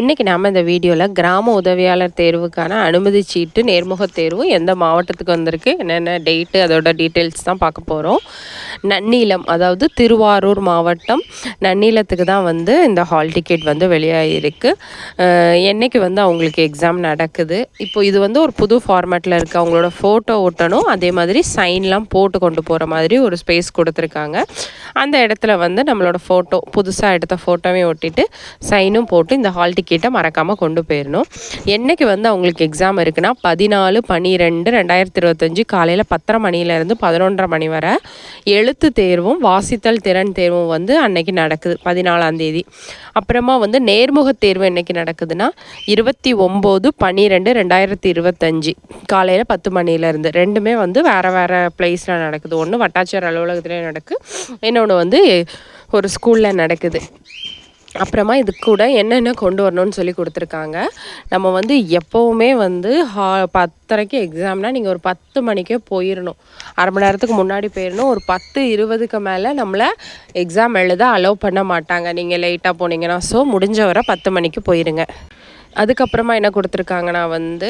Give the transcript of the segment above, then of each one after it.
இன்றைக்கி நாம் இந்த வீடியோவில் கிராம உதவியாளர் தேர்வுக்கான அனுமதி சீட்டு நேர்முக தேர்வு எந்த மாவட்டத்துக்கு வந்திருக்கு என்னென்ன டேட்டு அதோட டீட்டெயில்ஸ் தான் பார்க்க போகிறோம் நன்னீலம் அதாவது திருவாரூர் மாவட்டம் நன்னீலத்துக்கு தான் வந்து இந்த ஹால் டிக்கெட் வந்து வெளியாகிருக்கு என்றைக்கு வந்து அவங்களுக்கு எக்ஸாம் நடக்குது இப்போ இது வந்து ஒரு புது ஃபார்மேட்டில் இருக்குது அவங்களோட ஃபோட்டோ ஒட்டணும் அதே மாதிரி சைன்லாம் போட்டு கொண்டு போகிற மாதிரி ஒரு ஸ்பேஸ் கொடுத்துருக்காங்க. அந்த இடத்துல வந்து நம்மளோட ஃபோட்டோ புதுசாக எடுத்த ஃபோட்டோவே ஒட்டிட்டு சைனும் போட்டு இந்த ஹால் டிக்கெட்டை மறக்காமல் கொண்டு போயிடணும் என்றைக்கு வந்து அவங்களுக்கு எக்ஸாம் இருக்குன்னா பதினாலு பன்னிரெண்டு ரெண்டாயிரத்தி இருபத்தஞ்சி காலையில் பத்தரை மணிலேருந்து பதினொன்றரை மணி வரை எழுத்து தேர்வும் வாசித்தல் திறன் தேர்வும் வந்து அன்னைக்கு நடக்குது பதினாலாம் தேதி. அப்புறமா வந்து நேர்முக தேர்வு என்றைக்கு நடக்குதுன்னா இருபத்தி ஒம்பது பன்னிரெண்டு ரெண்டாயிரத்தி இருபத்தஞ்சி காலையில் பத்து மணிலேருந்து ரெண்டுமே வந்து வேறு வேறு ப்ளேஸில் நடக்குது. ஒன்று வட்டாட்சியர் அலுவலகத்துலேயே நடக்குது ஒன்று வந்து ஒரு ஸ்கூலில் நடக்குது. அப்புறமா இது கூட என்னென்ன கொண்டு வரணும்னு சொல்லி கொடுத்துருக்காங்க. நம்ம வந்து எப்போவுமே வந்து ஹா பத்தரைக்கு எக்ஸாம்னால் நீங்கள் ஒரு பத்து மணிக்கே போயிடணும் அரை மணி நேரத்துக்கு முன்னாடி போயிடணும் ஒரு பத்து இருபதுக்கு மேலே நம்மளை எக்ஸாம் எழுத அலோவ் பண்ண மாட்டாங்க. நீங்கள் லேட்டாக போனீங்கன்னா. ஸோ முடிஞ்ச வரை பத்து மணிக்கு போயிருங்க. அதுக்கப்புறமா என்ன கொடுத்துருக்காங்கன்னா வந்து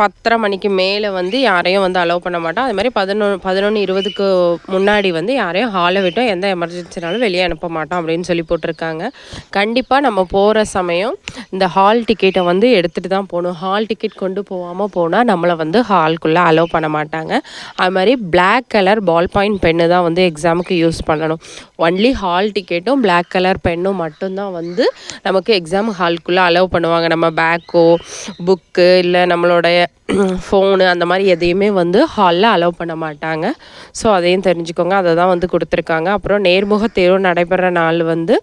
பத்தரை மணிக்கு மேலே வந்து யாரையும் வந்து அலோவ் பண்ண மாட்டோம். அது மாதிரி பதினொன்று பதினொன்று இருபதுக்கு முன்னாடி வந்து யாரையும் ஹாலை விட்டோம் எந்த எமர்ஜென்சினாலும் வெளியே அனுப்ப மாட்டோம் அப்படின்னு சொல்லி போட்டிருக்காங்க. கண்டிப்பாக நம்ம போகிற சமயம் இந்த ஹால் டிக்கெட்டை வந்து எடுத்துகிட்டு தான் போகணும். ஹால் டிக்கெட் கொண்டு போகாமல் போனால் நம்மளை வந்து ஹால்குள்ளே அலோவ் பண்ண மாட்டாங்க. அது மாதிரி black colour ball point pen தான் வந்து எக்ஸாமுக்கு யூஸ் பண்ணணும். ஒன்லி ஹால் டிக்கெட்டும் பிளாக் கலர் பென்னும் மட்டும்தான் வந்து நமக்கு எக்ஸாம் ஹால்குள்ளே அலோவ் அலோவ் பண்ணுவாங்க. நம்ம பேக்கோ புக்கு இல்லை நம்மளுடைய ஃபோனு அந்த மாதிரி எதையுமே வந்து ஹாலில் அலோவ் பண்ண மாட்டாங்க. ஸோ அதையும் தெரிஞ்சுக்கோங்க. அதை தான் வந்து கொடுத்துருக்காங்க. அப்புறம் நேர்முக தேர்வு நடைபெற நாள் வந்து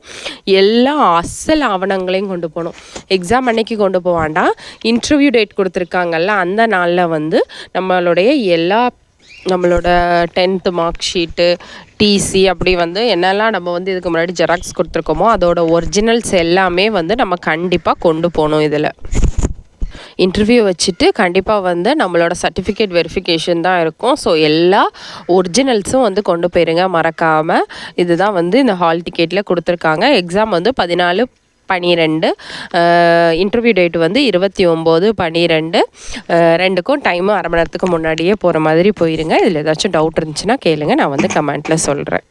எல்லா அசல் ஆவணங்களையும் கொண்டு போகணும். எக்ஸாம் அன்னைக்கு கொண்டு போவாண்டா இன்டர்வியூ டேட் கொடுத்துருக்காங்கல்ல அந்த நாளில் வந்து நம்மளுடைய எல்லா நம்மளோட டென்த்து மார்க் ஷீட்டு டிசி அப்படி வந்து என்னெல்லாம் நம்ம வந்து இதுக்கு முன்னாடி ஜெராக்ஸ் கொடுத்துருக்கோமோ அதோட ஒரிஜினல்ஸ் எல்லாமே வந்து நம்ம கண்டிப்பாக கொண்டு போகணும் இதில். இன்டர்வியூ வச்சுட்டு கண்டிப்பாக வந்து நம்மளோட சர்டிஃபிகேட் வெரிஃபிகேஷன் தான் இருக்கும். ஸோ எல்லா ஒரிஜினல்ஸும் வந்து கொண்டு போயிருங்க மறக்காமல் இதுதான் வந்து இந்த ஹால் டிக்கெட்டில் கொடுத்துருக்காங்க. எக்ஸாம் வந்து பதினாலு பன்னிரெண்டு இன்டர்வியூ டேட் வந்து இருபத்தி ஒம்பது பன்னிரெண்டு ரெண்டுக்கும் டைமும் அரை மணி நேரத்துக்கு முன்னாடியே போகிற மாதிரி போயிருங்க. இதில் ஏதாச்சும் டவுட் இருந்துச்சுன்னா கேளுங்கள் நான் வந்து கமெண்ட்டில் சொல்கிறேன்